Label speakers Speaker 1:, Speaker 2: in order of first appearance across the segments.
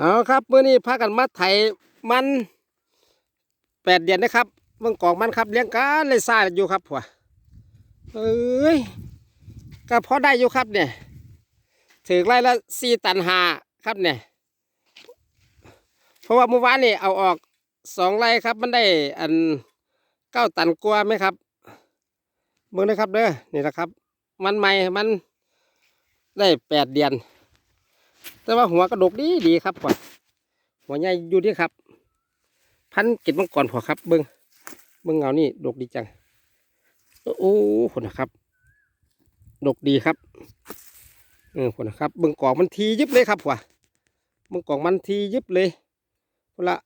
Speaker 1: เอาครับเมื่อนี้พากันมาไถมันแปดเดือนนะครับเบิ่งกองมันครับเลี้ยงกันเลยซ่าอยู่ครับผัวเอ้ยก็พอได้อยู่ครับเนี่ยถึงไร่ละสี่ตันหาครับเนี่ยเพราะว่าเมื่อวานนี่เอาออกสองไร่ครับ มันได้อันเก้าตันกว่าไหมครับเบิ่งนะครับเด้อนี่แหละครับ มันใหม่มันได้แปดเดือน แต่ว่าหัวกระดกดีดีครับพ่อหัวใหญ่อยู่ดีครับ พันกิดมังกรพอครับ เบิ้งเบิ้งเงานี่ดกดีจังโอ้คนนะครับ ดกดีครับเออคนนะครับ เบิ้งกองมันทียิบเลยครับพ่อเบิ้งกองมันทียิบเลยคนละ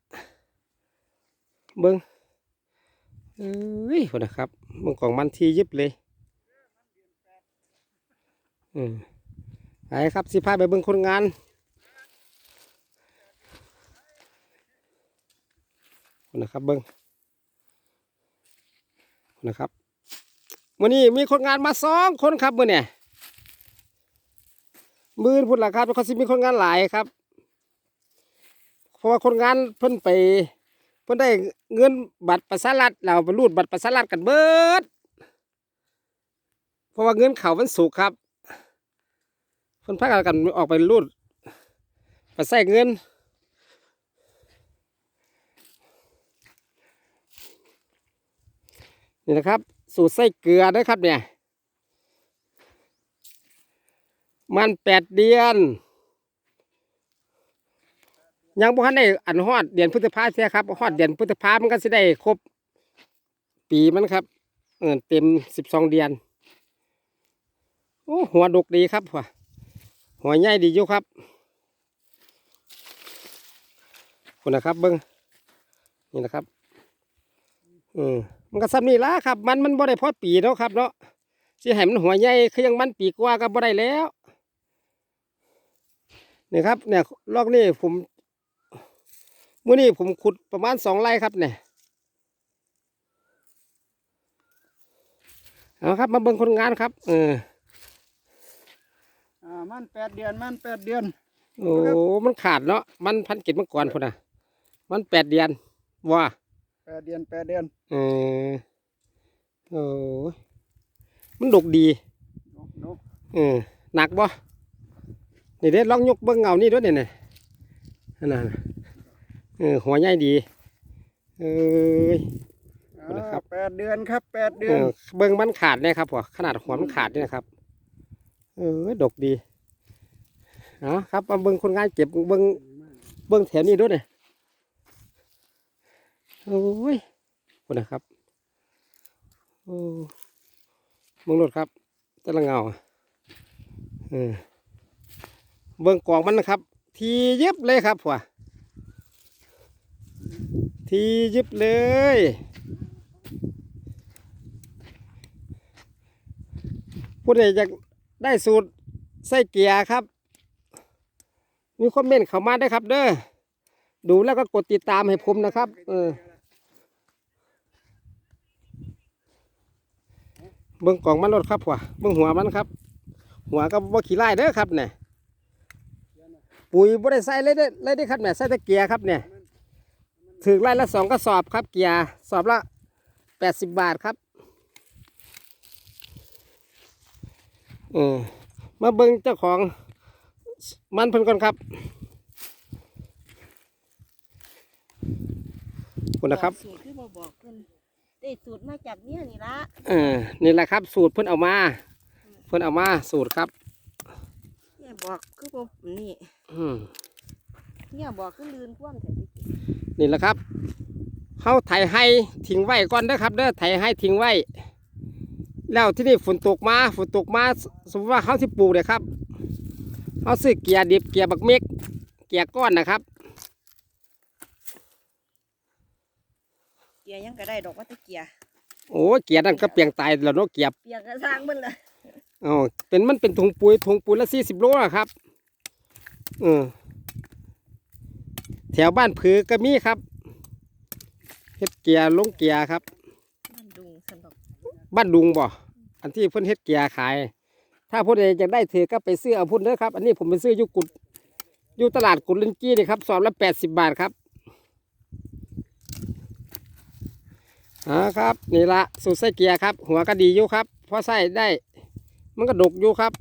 Speaker 1: เบิ้งเอ้ยคนนะครับเบิ้งกองมันทียิบเลย อืม ไปครับสิพาไปเบิ้งคนงาน นะครับเบิ้งนะครับมื่อนี้มีคนงานมาสองคนครับมื่อเนี่ยมือพุ่นละครับเขาสิมีคนงานหลายครับ เพราะว่าคนงานเพิ่นไป เพิ่นได้เงินบัตรประชารัฐเราไปรูดบัตรประชารัฐกันเบิด เพราะว่าเงินเขามันสูงครับ เพิ่นพากันออกไปรูดไปใส่เงินนี่นะครับ สูตรไส้เกลือนะครับเนี่ย มันแปดเดือน ยังบ่ทันได้อันฮอดเดือนพฤษภาเสียครับฮอดเดือนพฤษภามันก็สิได้ครบ ปีมันครับเออเต็มสิบสองเดือน โอ้หัวดกดีครับหัว หัวใหญ่ดีอยู่ครับคุณนะครับเบิ้งนี่นะครับอืมมันก็ซ้ำนี่ละครับ มันมันบ่ได้พอปีเนาะครับเนาะสิให้มันหัวใหญ่คือยังมันปีกว่าก็บ่ได้แล้วนี่ครับเนี่ยลอกนี่ผมมื้อนี้ผมขุดประมาณสองไร่ครับเนี่ยเอาครับ มาเบิ่งคนงานครับ เออ
Speaker 2: มันแปดเดือนมันแปดเดือน
Speaker 1: โอ้มันขาดเนาะมันพันกิจมังกรพุ่นน่ะ มันแปดเดือนว่า
Speaker 2: แปดเดือนแปดเดือน
Speaker 1: เออโอ้ยมันดกดี
Speaker 2: นกนก
Speaker 1: เออหนักบ่นี่เด้ลองยกเบิ้งเงานี่ด้วยเนี่ยนั่นน่ะเออหัวใหญ่ดี เอ้ย
Speaker 2: อ่า
Speaker 1: นะครับ
Speaker 2: แปดเดือนครับแปดเดื
Speaker 1: เอ
Speaker 2: อน
Speaker 1: อเบิ้งมันขาดเนี่ยครับพ่อขนาดหัวมันขาดเนี่ยนะครับ เออดกดี เอาครับมาเบิ้งคนงานเก็บเบิ้งเบิ้งแถวนี้ด้วยเนี่ยโอ้ยคนนะครับโอ้เบิ้งรถครับตะละเงาเออเบิ้งกล่องมันนะครับ ทียิบเลยครับพ่อทียิบเลยผู้ใดอยากได้สูตรไส้เกียร์ครับ มีคอมเมนต์เข้ามาได้ครับ เด้อดูแล้วก็กดติดตามให้ผมนะครับ เออเบิ้องกล่องมันรถครับหัวเบิ้องหัวมันครับ หัวก็บ่ขี้ไล่เด้อครับเนี่ยปุ๋ยบ่ได้ใส่เลยเด้เลยเด้ครับเนี่ยใส่แต่เกียร์ครับเนี่ยถึงไร่ละสองกระสอบครับเกียร์สอบละแปดสิบบาทครับเออมาเบิ่งเจ้าของ มันเพิ่นก่อนครับคุณนะครับ
Speaker 3: สูตรที่บอบอกเพิ่นได้สูตรมาจากเนี่ยนี่ละ
Speaker 1: เออนี่แหละครับ สูตรเพิ่นเอามา เพิ่นเอามาสูตรครับ
Speaker 3: เนี่ยบอกคือบ่นี่
Speaker 1: อืม
Speaker 3: เนี่ยบอกคือลืนคว่ำแต่สิ
Speaker 1: นี่แหละครับเขาไถให้ทิ้งไว้ก่อนเด้อครับเด้อไถให้ทิ้งไว้ แล้วที่นี่ฝนตกมาฝนตกมาสสมมติว่าเขาที่ปลูกเนี่ยครับ เขาซื้อเกียร์ดิบเกียร์บักเม็กเกียร์ก้อนนะครับ
Speaker 3: เกียร์ยังก็ได้ดอกว่าแตะเกียร์
Speaker 1: โอ้ยเกียร์นั่นก็เปลียงตายแล้วเนาะเกียร์
Speaker 3: เปียกกระสร้างมันละ
Speaker 1: อ๋อเป็นมันเป็นถุงปุ๋ยถุงปุ๋ยละสี่สิบโลอะครับเออแถวบ้านผือก็มีครับเฮ็ดเกียร์ลงเกียร์ครับ
Speaker 3: มันดุงสนุก
Speaker 1: บ้านดุงบ่อันที่เพิ่นเฮ็ดเกียร์ขาย ถ้าผู้ใดอยากได้ถือก็ไปซื้อเอาพุ่นเด้อครับ อันนี้ผมไปซื้ออยุกุดอยู่ตลาดกุลินจี้นี่ครับสอบละแปดสิบบาทครับอ่าครับนี่ละสูตรไส้เกียร์ครับ หัวก็ดีอยู่ครับเพราะไส้ได้ มันก็ดกอยู่ครับ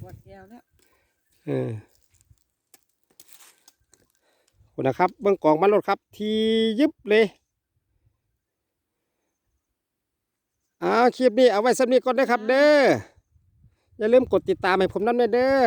Speaker 3: ปวดแก้วแล้ว
Speaker 1: เออคุณนะครับเบื้องกองมันรถครับ ทียึบเลยเอาคลิปนี้เอาไว้สำนีก่อนนะครับ เด้ออย่าลืมกดติดตามให้ผมนั่นด้วยเด้อ